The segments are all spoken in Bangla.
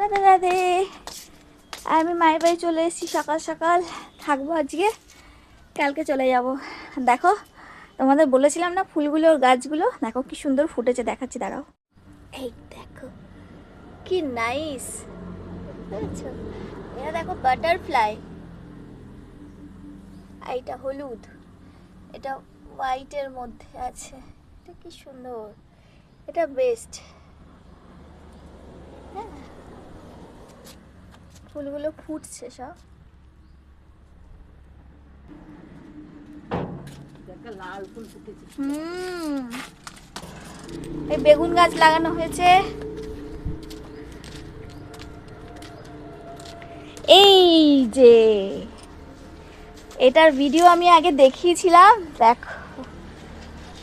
রাধে রাধে। আমি মায়ের বাড়ি চলে এসেছি সকাল সকাল। থাকব আজকে। কালকে চলে যাব। দেখো, তোমাদের বলেছিলাম না ফুলগুলোর গাছগুলো? দেখো কি সুন্দর ফুটেছে, দেখাচ্ছি দাঁড়াও এই দেখো, কি নাইস এটা দেখো বাটারফ্লাই আর এটা হলুদ। এটা হোয়াইটের মধ্যে আছে। এটা কি সুন্দর। এটা বেস্ট হ্যাঁ। ফুলগুলো ফুটছে সব। হুম। এই বেগুন গাছ লাগানো হয়েছে। এই যে এটার ভিডিও আমি আগে দেখিয়েছিলাম। দেখো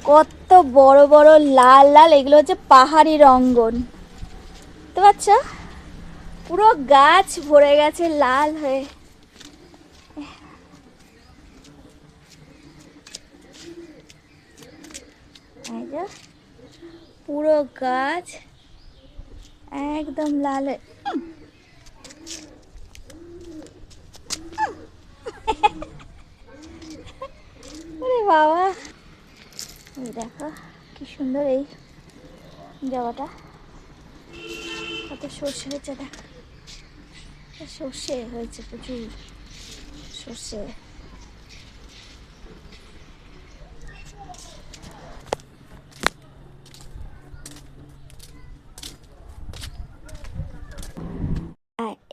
কত বড় বড় লাল লাল এগুলো হচ্ছে পাহাড়ি রঙ্গন। বুঝতে পারছ পুরো গাছ ভরে গেছে লাল হয়ে। পুরো গাছ একদম লাল হয়ে বাবা। দেখো, কি সুন্দর এই জবাটা কত সর্ষে হয়েছে, দেখ। সর্ষে হয়েছে প্রচুর।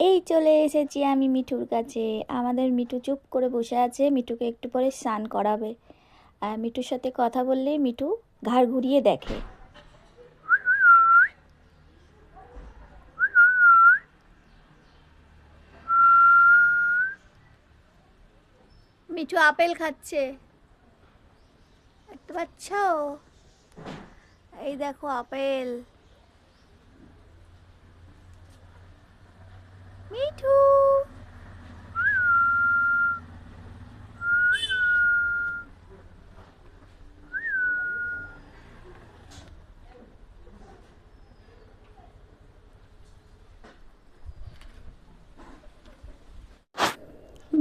এই চলে এসেছি আমি মিঠুর কাছে। আমাদের মিঠু চুপ করে বসে আছে, মিঠুকে একটু পরে স্নান করাবে। মিঠুর সাথে কথা বললেই মিঠু ঘাড় ঘুরিয়ে দেখে। মিঠু আপেল খাচ্ছে। দেখতে পাচ্ছ? এই দেখো আপেল। মিঠু!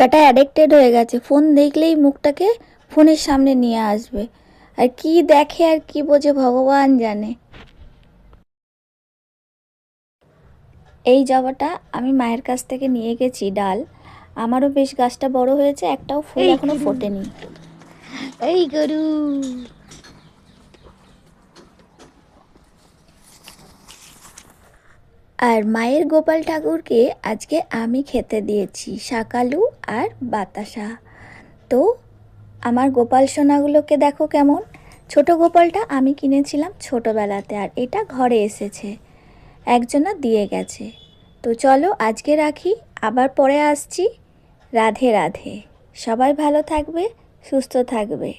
বেটা অ্যাডিক্টেড হয়ে গেছে। ফোন দেখলেই মুখটাকে ফোনের সামনে নিয়ে আসবে। আর কি দেখে আর কি বোঝে ভগবান জানে। এই জবাটা আমি মায়ের কাছ থেকে নিয়ে গেছি ডাল। আমারও বেশ গাছটা বড় হয়েছে একটাও ফুল এখনও ফোটেনি। এই গরু। আর মায়ের গোপাল ঠাকুরকে আজকে আমি খেতে দিয়েছি, শাকালু আর বাতাসা। তো আমার গোপাল সোনাগুলোকে দেখো কেমন। ছোট গোপালটা আমি কিনেছিলাম ছোটবেলাতে আর এটা ঘরে এসেছে, একজনা দিয়ে গেছে। তো চলো আজকে রাখি, আবার পরে আসছি। রাধে রাধে। সবাই ভালো থাকবে, সুস্থ থাকবে।